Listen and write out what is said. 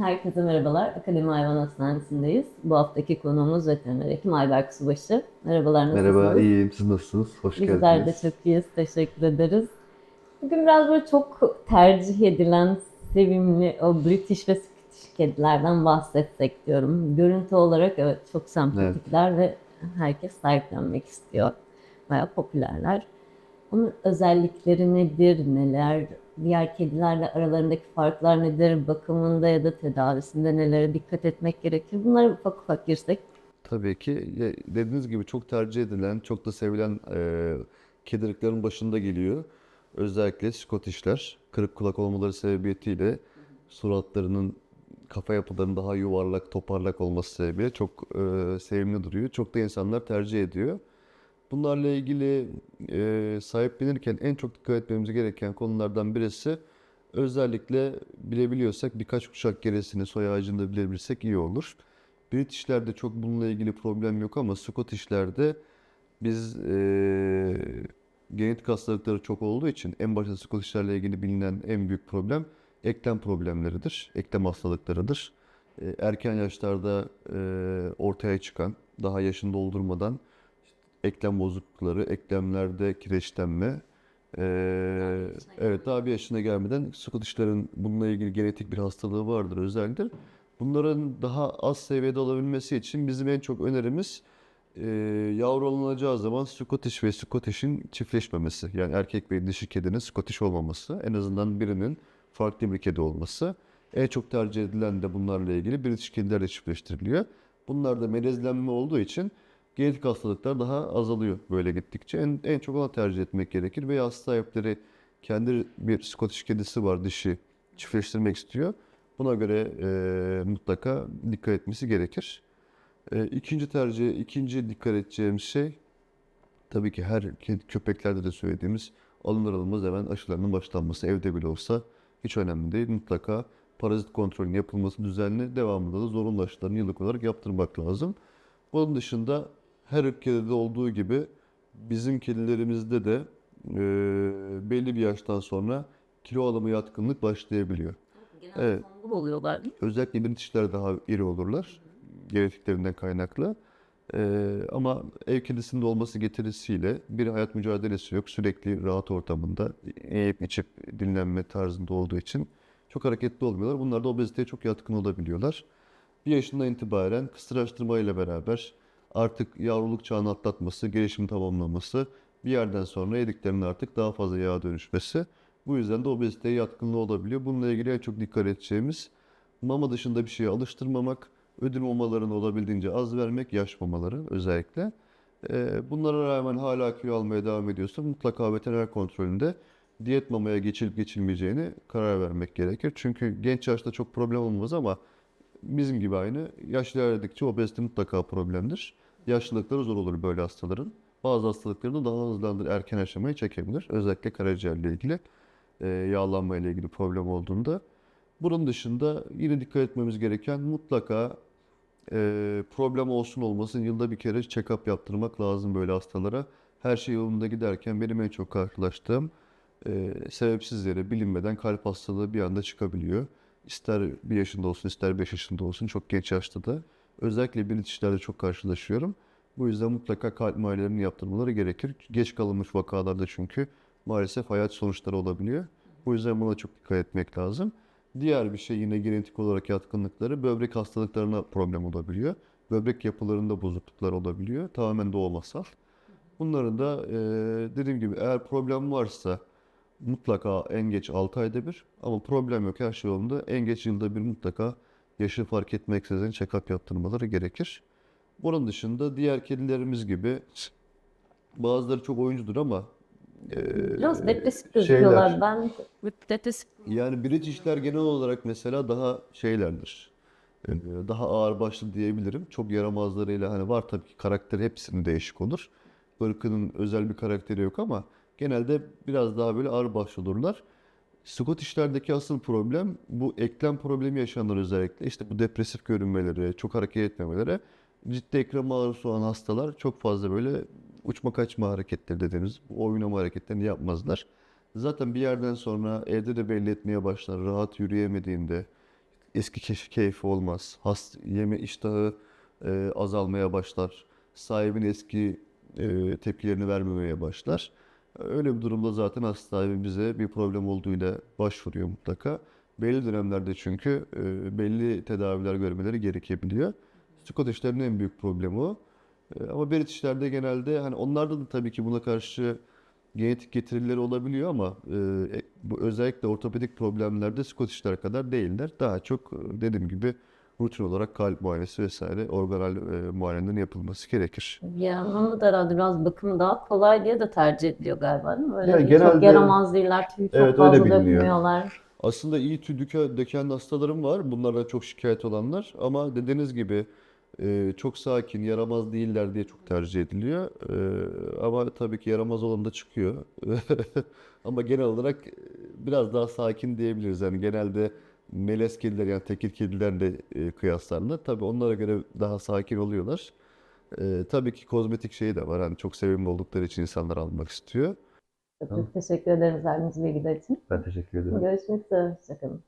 Herkese merhabalar. Akademi Hayvan Hastanesi'ndeyiz. Bu haftaki konuğumuz veteriner hekim Ayberk Subaşı. Merhabalar, nasılsınız? Merhaba, iyiyim. Siz nasılsınız? Hoş Bizler de geldiniz. çok iyiyiz. Teşekkür ederiz. Bugün biraz böyle çok tercih edilen, sevimli o British ve Scottish kedilerden bahsetsek diyorum. Görüntü olarak evet çok sempatikler ve herkes sahiplenmek istiyor. Bayağı popülerler. Onun özellikleri nedir, neler, diğer kedilerle aralarındaki farklar nedir, bakımında ya da tedavisinde nelere dikkat etmek gerekir? Bunlara ufak ufak girsek. Tabii ki dediğiniz gibi çok tercih edilen, çok da sevilen e, kediliklerin başında geliyor. Özellikle Scottish'ler, kırık kulak olmaları sebebiyetiyle suratlarının kafa yapılarının daha yuvarlak, toparlak olması sebebiyle çok e, sevimli duruyor. Çok da insanlar tercih ediyor. Bunlarla ilgili e, sahiplenirken en çok dikkat etmemiz gereken konulardan birisi özellikle bilebiliyorsak birkaç kuşak gerisini soy ağacında bilebilirsek iyi olur. British'lerde çok bununla ilgili problem yok ama Scottish'lerde biz e, genetik hastalıkları çok olduğu için en başta Scottish'lerle ilgili bilinen en büyük problem eklem problemleridir, eklem hastalıklarıdır. E, erken yaşlarda e, ortaya çıkan, daha yaşını doldurmadan eklem bozuklukları, eklemlerde kireçlenme, ee, evet daha bir yaşına gelmeden Scottish'lerin bununla ilgili genetik bir hastalığı vardır, özeldir. Bunların daha az seviyede olabilmesi için bizim en çok önerimiz e, yavru alınacağı zaman Scottish ve Scottish'in çiftleşmemesi. Yani erkek ve dişi kedinin Scottish olmaması. En azından birinin farklı bir kedi olması. En çok tercih edilen de bunlarla ilgili British kedilerle çiftleştiriliyor. Bunlarda melezlenme olduğu için genetik hastalıklar daha azalıyor böyle gittikçe. En, en çok ona tercih etmek gerekir. Veya hasta sahipleri kendi bir Scottish kedisi var dişi çiftleştirmek istiyor. Buna göre e, mutlaka dikkat etmesi gerekir. E, ikinci tercih, ikinci dikkat edeceğimiz şey tabii ki her köpeklerde de söylediğimiz alınır alınmaz hemen aşılarının başlanması evde bile olsa hiç önemli değil. Mutlaka parazit kontrolünün yapılması düzenli, devamında da zorunlu aşılarını yıllık olarak yaptırmak lazım. Bunun dışında her ırk kedide olduğu gibi bizim kedilerimizde de e, belli bir yaştan sonra kilo alımı yatkınlık başlayabiliyor. Genelde Evet. tombul oluyorlar? Özellikle British'ler daha iri olurlar genetiklerinden kaynaklı. E, ama ev kedisinde olması getirisiyle bir hayat mücadelesi yok. Sürekli rahat ortamında yiyip içip dinlenme tarzında olduğu için çok hareketli olmuyorlar. Bunlar da obeziteye çok yatkın olabiliyorlar. Bir yaşından itibaren kısırlaştırma ile beraber artık yavruluk çağını atlatması, gelişim tamamlaması, bir yerden sonra yediklerinin artık daha fazla yağa dönüşmesi. Bu yüzden de obeziteye yatkınlığı olabiliyor. Bununla ilgili en çok dikkat edeceğimiz mama dışında bir şeye alıştırmamak, ödül mamalarını olabildiğince az vermek, yaş mamaları özellikle. Ee, bunlara rağmen hala kilo almaya devam ediyorsa mutlaka veteriner kontrolünde diyet mamaya geçilip geçilmeyeceğini karar vermek gerekir. Çünkü genç yaşta çok problem olmaz ama bizim gibi aynı yaş ilerledikçe obezite mutlaka problemdir. Yaşlılıkları zor olur böyle hastaların. Bazı hastalıkları da daha hızlandırır, erken aşamayı çekebilir. Özellikle karaciğerle ilgili, e, yağlanma ile ilgili problem olduğunda. Bunun dışında yine dikkat etmemiz gereken mutlaka e, problem olsun olmasın yılda bir kere check-up yaptırmak lazım böyle hastalara. Her şey yolunda giderken benim en çok karşılaştığım e, sebepsiz yere bilinmeden kalp hastalığı bir anda çıkabiliyor. İster bir yaşında olsun ister beş yaşında olsun çok genç yaşta da. Özellikle British'lerde çok karşılaşıyorum. Bu yüzden mutlaka kalp muayenelerini yaptırmaları gerekir. Geç kalınmış vakalarda çünkü maalesef hayat sonuçları olabiliyor. Bu yüzden buna çok dikkat etmek lazım. Diğer bir şey yine genetik olarak yatkınlıkları böbrek hastalıklarına problem olabiliyor. Böbrek yapılarında bozukluklar olabiliyor. Tamamen doğumasal. Bunların da eee, dediğim gibi eğer problem varsa mutlaka en geç 6 ayda bir ama problem yok her şey yolunda en geç yılda bir mutlaka yaşı fark etmeksizin check-up yaptırmaları gerekir. Bunun dışında diğer kedilerimiz gibi bazıları çok oyuncudur ama eee, Biraz depresif şeyler- gözüküyorlar. Ben depresif yani British'ler genel olarak mesela daha şeylerdir. Ee, Daha ağır başlı diyebilirim. Çok yaramazlarıyla hani var tabii ki karakteri hepsinin değişik olur. Irkının özel bir karakteri yok ama genelde biraz daha böyle ağır başlı olurlar. Scottish'lerdeki asıl problem bu eklem problemi yaşayanlar özellikle. İşte bu depresif görünmeleri, çok hareket etmemeleri. Ciddi eklem ağrısı olan hastalar çok fazla böyle uçma kaçma hareketleri dediğimiz oynama hareketlerini yapmazlar. Zaten bir yerden sonra evde de belli etmeye başlar. Rahat yürüyemediğinde, eski keyfi olmaz. Has, yeme iştahı e, azalmaya başlar. Sahibin eski e, tepkilerini vermemeye başlar. Öyle bir durumda zaten hasta bize bir problem olduğuyla başvuruyor mutlaka. Belli dönemlerde çünkü e, belli tedaviler görmeleri gerekebiliyor. Scottish'lerin en büyük problemi o. E, ama British'lerde genelde hani onlarda da tabii ki buna karşı genetik getirileri olabiliyor ama e, bu özellikle ortopedik problemlerde Scottish'ler kadar değiller. Daha çok dediğim gibi rutin olarak kalp muayenesi vesaire organal e, muayenelerin yapılması gerekir. Yaramamı da herhalde biraz bakımı daha kolay diye de tercih ediliyor galiba değil mi? Öyle Yani değil, çok genelde- yaramaz değiller, çok Evet, öyle fazla dökmüyorlar. Aslında iyi tüy döke- döken hastalarım var. Bunlardan çok şikayet olanlar. Ama dediğiniz gibi e, çok sakin, yaramaz değiller diye çok tercih ediliyor. E, ama tabii ki yaramaz olan da çıkıyor. Ama genel olarak e, biraz daha sakin diyebiliriz. Yani genelde melez kediler yani tekir kedilerle e, kıyaslarında tabii onlara göre daha sakin oluyorlar. E, tabii ki kozmetik şeyi de var. Hani çok sevimli oldukları için insanlar almak istiyor. Çok teşekkür ederiz verdiğiniz bilgiler için. Ben teşekkür ederim. Görüşmek üzere. Hoşçakalın.